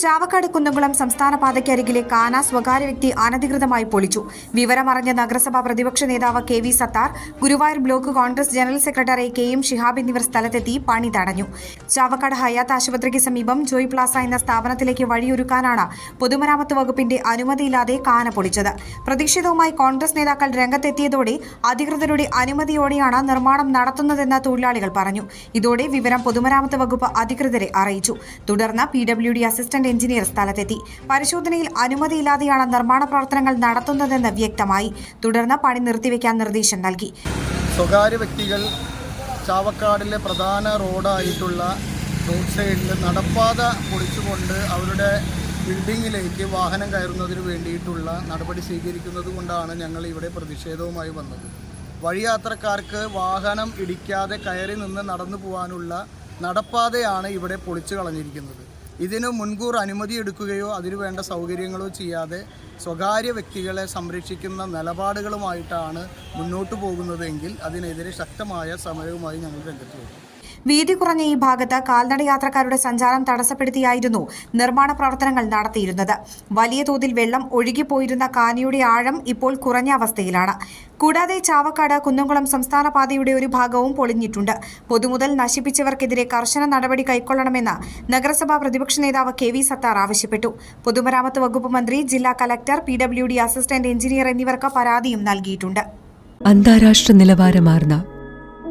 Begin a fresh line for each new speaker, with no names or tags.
ചാവക്കാട് കുന്നംകുളം സംസ്ഥാന പാതയ്ക്കരികിലെ കാന സ്വകാര്യ വ്യക്തി അനധികൃതമായി പൊളിച്ചു. വിവരമറിഞ്ഞ നഗരസഭാ പ്രതിപക്ഷ നേതാവ് K V Sathar Guruvayur block Congress general secretary K M Shihab എന്നിവർ സ്ഥലത്തെത്തി പണി തടഞ്ഞു. ചാവക്കാട് ഹയാത്ത് ആശുപത്രിക്ക് സമീപം ജോയ് പ്ലാസ എന്ന സ്ഥാപനത്തിലേക്ക് വഴിയൊരുക്കാനാണ് പൊതുമരാമത്ത് വകുപ്പിന്റെ അനുമതിയില്ലാതെ കാന പൊളിച്ചത്. പ്രതിഷേധവുമായി കോൺഗ്രസ് നേതാക്കൾ രംഗത്തെത്തിയതോടെ അധികൃതരുടെ അനുമതിയോടെയാണ് നിർമ്മാണം നടത്തുന്നതെന്ന് തൊഴിലാളികൾ പറഞ്ഞു. ഇതോടെ വിവരം പൊതുമരാമത്ത് വകുപ്പ് അധികൃതരെ അറിയിച്ചു. തുടർന്ന് P W D assistant engineer സ്ഥലത്തെത്തി. പരിശോധനയിൽ അനുമതിയില്ലാതെയാണ് നിർമ്മാണ പ്രവർത്തനങ്ങൾ നടത്തുന്നതെന്ന് വ്യക്തമായി. തുടർന്ന് പണി നിർത്തിവെക്കാൻ നിർദ്ദേശം നൽകി.
സ്വകാര്യ വ്യക്തികൾ ചാവക്കാടിലെ പ്രധാന റോഡായിട്ടുള്ള റോഡ് സൈഡിൽ നടപ്പാത പൊളിച്ചുകൊണ്ട് അവരുടെ ബിൽഡിങ്ങിലേക്ക് വാഹനം കയറുന്നതിന് വേണ്ടിയിട്ടുള്ള നടപടി സ്വീകരിക്കുന്നത് കൊണ്ടാണ് ഞങ്ങൾ ഇവിടെ പ്രതിഷേധവുമായി വന്നത്. വഴിയാത്രക്കാർക്ക് വാഹനം ഇടിക്കാതെ കയറി നിന്ന് നടന്നു പോകാനുള്ള നടപ്പാതയാണ് ഇവിടെ പൊളിച്ചു കളഞ്ഞിരിക്കുന്നത്. ഇതിന് മുൻകൂർ അനുമതി എടുക്കുകയോ അതിനു വേണ്ട സൗകര്യങ്ങളോ ചെയ്യാതെ സ്വകാര്യ വ്യക്തികളെ സംരക്ഷിക്കുന്ന നിലപാടുകളുമായിട്ടാണ് മുന്നോട്ട് പോകുന്നതെങ്കിൽ അതിനെതിരെ ശക്തമായ സമരവുമായി ഞങ്ങൾ രംഗത്ത് വരും.
വീതി കുറഞ്ഞ ഈ ഭാഗത്ത് കാൽനട യാത്രക്കാരുടെ സഞ്ചാരം തടസ്സപ്പെടുത്തിയായിരുന്നു നിർമ്മാണ പ്രവർത്തനങ്ങൾ നടത്തിയിരുന്നത്. വലിയ തോതിൽ വെള്ളം ഒഴുകിപ്പോയിരുന്ന കാനിയുടെ ആഴം ഇപ്പോൾ കുറഞ്ഞ അവസ്ഥയിലാണ്. കൂടാതെ ചാവക്കാട് കുന്നംകുളം സംസ്ഥാന പാതയുടെ ഒരു ഭാഗവും പൊളിഞ്ഞിട്ടുണ്ട്. പൊതുമുതൽ നശിപ്പിച്ചവർക്കെതിരെ കർശന നടപടി കൈക്കൊള്ളണമെന്ന് നഗരസഭാ പ്രതിപക്ഷ നേതാവ് കെ വി സത്താർ ആവശ്യപ്പെട്ടു. പൊതുമരാമത്ത് വകുപ്പ് മന്ത്രി ജില്ലാ collector P W D assistant engineer എന്നിവർക്ക് പരാതിയും നൽകിയിട്ടുണ്ട്.
അന്താരാഷ്ട്ര നിലവാരമാർന്ന